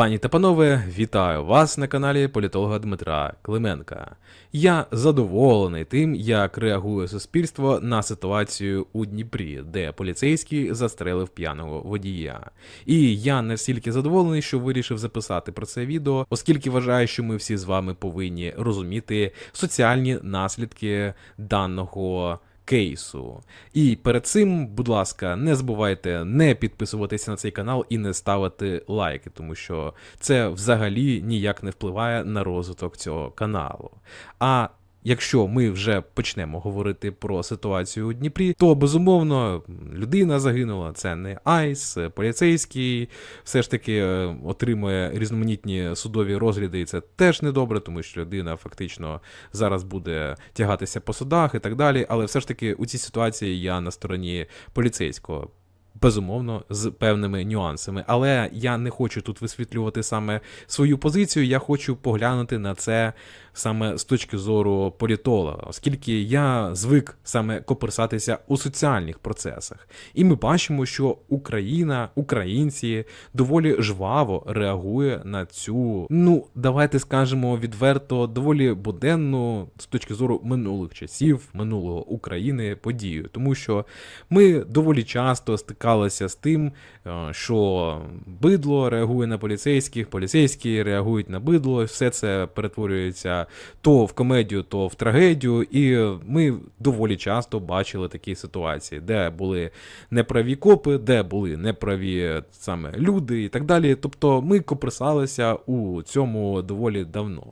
Пані та панове, вітаю вас на каналі політолога Дмитра Клименка. Я задоволений тим, як реагує суспільство на ситуацію у Дніпрі, де поліцейський застрелив п'яного водія. І я настільки задоволений, що вирішив записати про це відео, оскільки вважаю, що ми всі з вами повинні розуміти соціальні наслідки даного кейсу. І перед цим, будь ласка, не забувайте не підписуватися на цей канал і не ставити лайки, тому що це взагалі ніяк не впливає на розвиток цього каналу. А Якщо ми вже почнемо говорити про ситуацію у Дніпрі, то безумовно людина загинула. Це не айс, поліцейський все ж таки е, отримує різноманітні судові розгляди, і це теж недобре, тому що людина фактично зараз буде тягатися по судах і так далі. Але все ж таки у цій ситуації я на стороні поліцейського. Безумовно, з певними нюансами, але я не хочу тут висвітлювати саме свою позицію. Я хочу поглянути на це саме з точки зору політолога, оскільки я звик саме коперсатися у соціальних процесах. І ми бачимо, що Україна, українці доволі жваво реагує на цю, ну давайте скажемо відверто, доволі буденну з точки зору минулих часів, минулого України подію, тому що ми доволі часто стикалися з тим, е, що бидло реагує на поліцейських, поліцейські реагують на бидло, все це перетворюється то в комедію, то в трагедію. І ми доволі часто бачили такі ситуації, де були неправі копи, де були неправі саме люди і так далі. Тобто ми коприсалися у цьому доволі давно.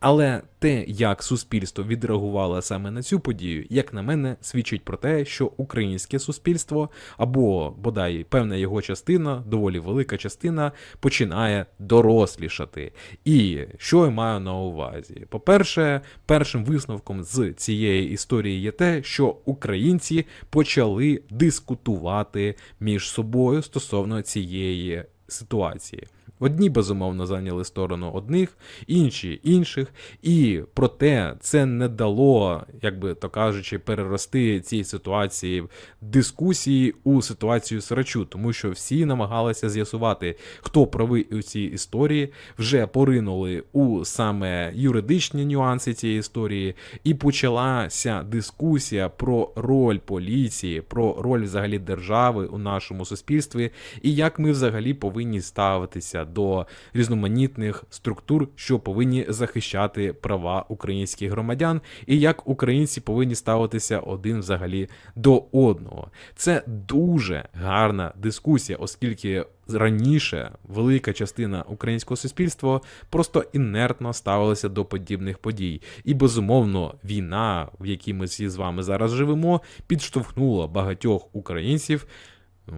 Але те, як суспільство відреагувало саме на цю подію, як на мене, свідчить про те, що українське суспільство або бодай певна його частина, доволі велика частина, починає дорослішати. І що я маю на увазі? По-перше, першим висновком з цієї історії є те, що українці почали дискутувати між собою стосовно цієї ситуації. Одні безумовно зайняли сторону одних, інші інших, і проте це не дало, як би то кажучи, перерости цій ситуації дискусії у ситуацію срачу, тому що всі намагалися з'ясувати, хто правий у цій історії, вже поринули у саме юридичні нюанси цієї історії, і почалася дискусія про роль поліції, про роль взагалі держави у нашому суспільстві, і як ми взагалі повинні ставитися до різноманітних структур, що повинні захищати права українських громадян, і як українці повинні ставитися один взагалі до одного. Це дуже гарна дискусія, оскільки. Раніше велика частина українського суспільства просто інертно ставилася до подібних подій, і безумовно, війна, в якій ми всі з вами зараз живемо, підштовхнула багатьох українців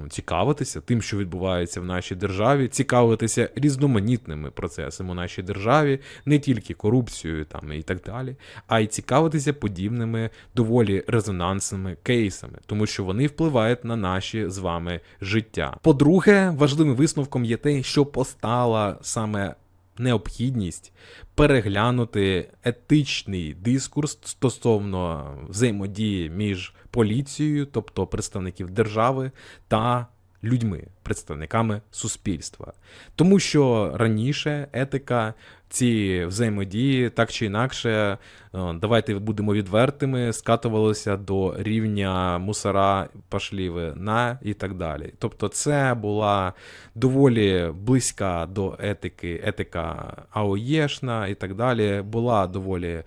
цікавитися тим, що відбувається в нашій державі, цікавитися різноманітними процесами у нашій державі, не тільки корупцією там і так далі, а й цікавитися подібними доволі резонансними кейсами, тому що вони впливають на наші з вами життя. По-друге, важливим висновком є те, що постала саме. Необхідність переглянути етичний дискурс стосовно взаємодії між поліцією, тобто представників держави, та людьми, представниками суспільства. Тому що раніше етика ці взаємодії так чи інакше, е, давайте будемо відвертими, скатувалися до рівня мусора пашліви на і так далі. Тобто, це була доволі близька до етики, етика АОЄшна і так далі, була доволі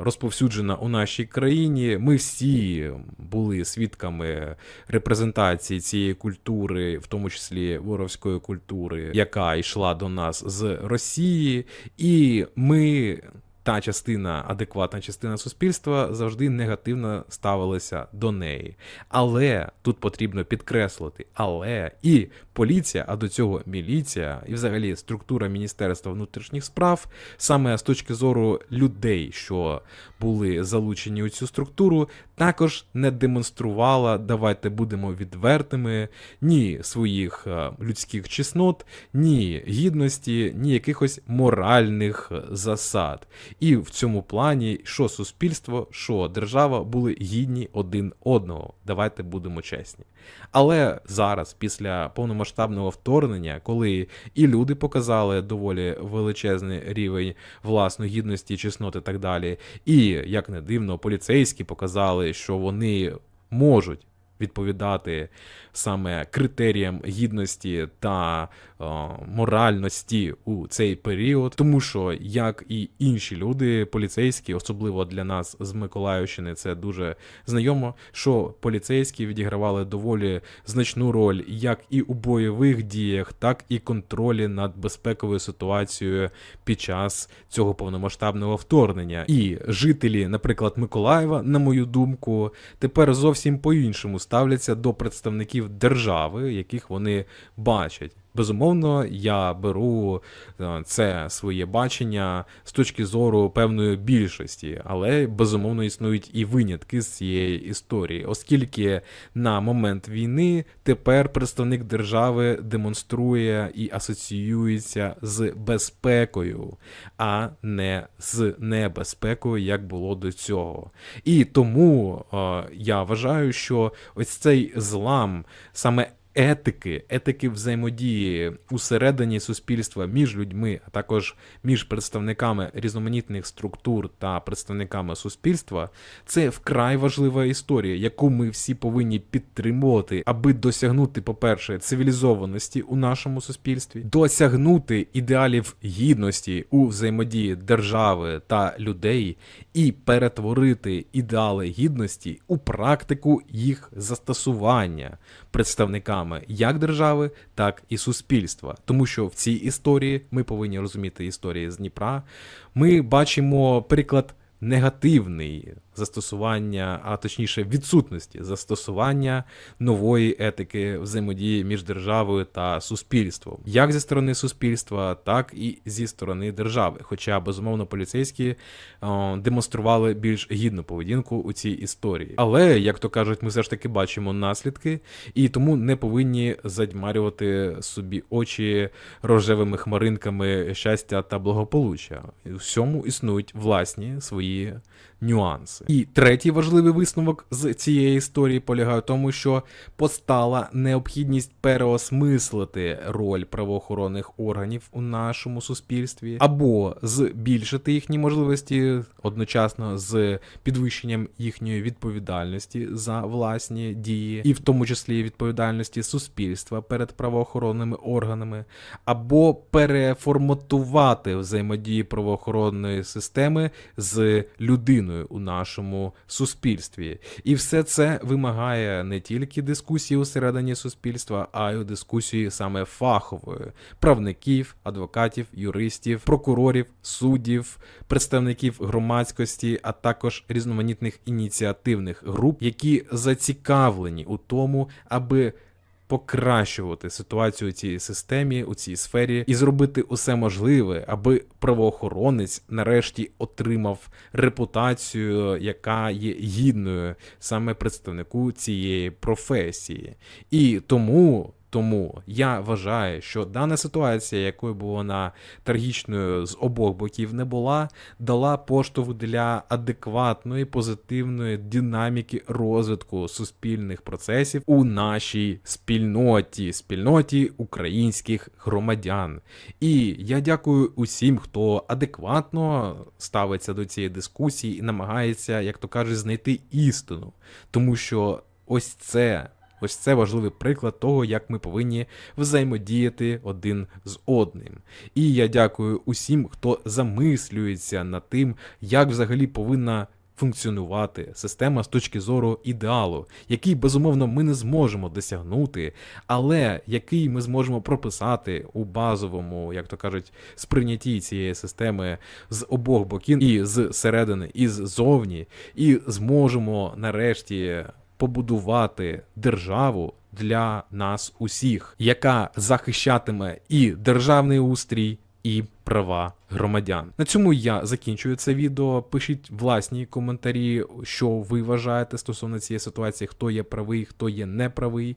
розповсюджена у нашій країні. Ми всі були свідками репрезентації цієї культури, в тому числі воровської культури, яка йшла до нас з Росії. І ми, та частина, адекватна частина суспільства, завжди негативно ставилася до неї. Але тут потрібно підкреслити, але і поліція, а до цього міліція, і взагалі структура Міністерства внутрішніх справ, саме з точки зору людей, що були залучені у цю структуру, також не демонструвала, давайте будемо відвертими, ні своїх е, людських чеснот, ні гідності, ні якихось моральних е, засад. І в цьому плані, що суспільство, що держава були гідні один одного. Давайте будемо чесні. Але зараз, після повномасштабного вторгнення, коли і люди показали доволі величезний рівень власної гідності, чесноти і так далі, і як не дивно, поліцейські показали, що вони можуть відповідати саме критеріям гідності та е, моральності у цей період, тому що як і інші люди, поліцейські, особливо для нас з Миколаївщини, це дуже знайомо, що поліцейські відігравали доволі значну роль як і у бойових діях, так і контролі над безпековою ситуацією під час цього повномасштабного вторгнення. І жителі, наприклад, Миколаєва, на мою думку, тепер зовсім по-іншому ставляться до представників держави, яких вони бачать. Безумовно, я беру е, це своє бачення з точки зору певної більшості, але безумовно існують і винятки з цієї історії, оскільки на момент війни тепер представник держави демонструє і асоціюється з безпекою, а не з небезпекою, як було до цього. І тому е, я вважаю, що ось цей злам саме етики, етики взаємодії усередині суспільства між людьми, а також між представниками різноманітних структур та представниками суспільства, це вкрай важлива історія, яку ми всі повинні підтримувати, аби досягнути, по-перше, цивілізованості у нашому суспільстві, досягнути ідеалів гідності у взаємодії держави та людей і перетворити ідеали гідності у практику їх застосування представниками як держави, так і суспільства. Тому що в цій історії ми повинні розуміти історії з Дніпра. Ми бачимо приклад негативний застосування, а точніше відсутності застосування нової етики взаємодії між державою та суспільством, як зі сторони суспільства, так і зі сторони держави. Хоча безумовно поліцейські о, демонстрували більш гідну поведінку у цій історії. Але як то кажуть, ми все ж таки бачимо наслідки, і тому не повинні задьмарювати собі очі рожевими хмаринками щастя та благополуччя. У всьому існують власні свої нюанси. І третій важливий висновок з цієї історії полягає в тому, що постала необхідність переосмислити роль правоохоронних органів у нашому суспільстві, або збільшити їхні можливості одночасно з підвищенням їхньої відповідальності за власні дії, і в тому числі відповідальності суспільства перед правоохоронними органами, або переформатувати взаємодії правоохоронної системи з людиною у нашому суспільстві. І все це вимагає не тільки дискусії усередині суспільства, а й дискусії саме фахової правників, адвокатів, юристів, прокурорів, суддів, представників громадськості, а також різноманітних ініціативних груп, які зацікавлені у тому, аби покращувати ситуацію у цій системі, у цій сфері, і зробити усе можливе, аби правоохоронець нарешті отримав репутацію, яка є гідною саме представнику цієї професії. І тому. Тому я вважаю, що дана ситуація, якою б вона трагічною з обох боків не була, дала поштовх для адекватної позитивної динаміки розвитку суспільних процесів у нашій спільноті, спільноті українських громадян. І я дякую усім, хто адекватно ставиться до цієї дискусії і намагається, як то кажуть, знайти істину, тому що ось це. Ось це важливий приклад того, як ми повинні взаємодіяти один з одним. І я дякую усім, хто замислюється над тим, як взагалі повинна функціонувати система з точки зору ідеалу, який безумовно ми не зможемо досягнути, але який ми зможемо прописати у базовому, як то кажуть, сприйнятті цієї системи з обох боків, і з середини, і ззовні, і зможемо нарешті побудувати державу для нас усіх, яка захищатиме і державний устрій, і права громадян. На цьому я закінчую це відео. Пишіть власні коментарі, що ви вважаєте стосовно цієї ситуації, хто є правий, хто є неправий.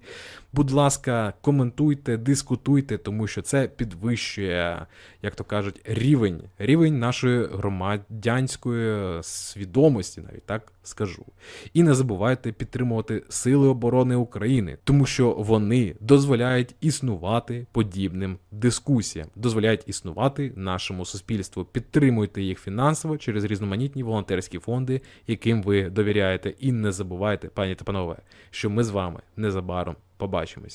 Будь ласка, коментуйте, дискутуйте, тому що це підвищує, як то кажуть, рівень, рівень нашої громадянської свідомості, навіть так скажу. І не забувайте підтримувати Сили оборони України, тому що вони дозволяють існувати подібним дискусіям, дозволяють існувати нашому суспільству. Підтримуйте їх фінансово через різноманітні волонтерські фонди, яким ви довіряєте. І не забувайте, пані та панове, що ми з вами незабаром побачимось.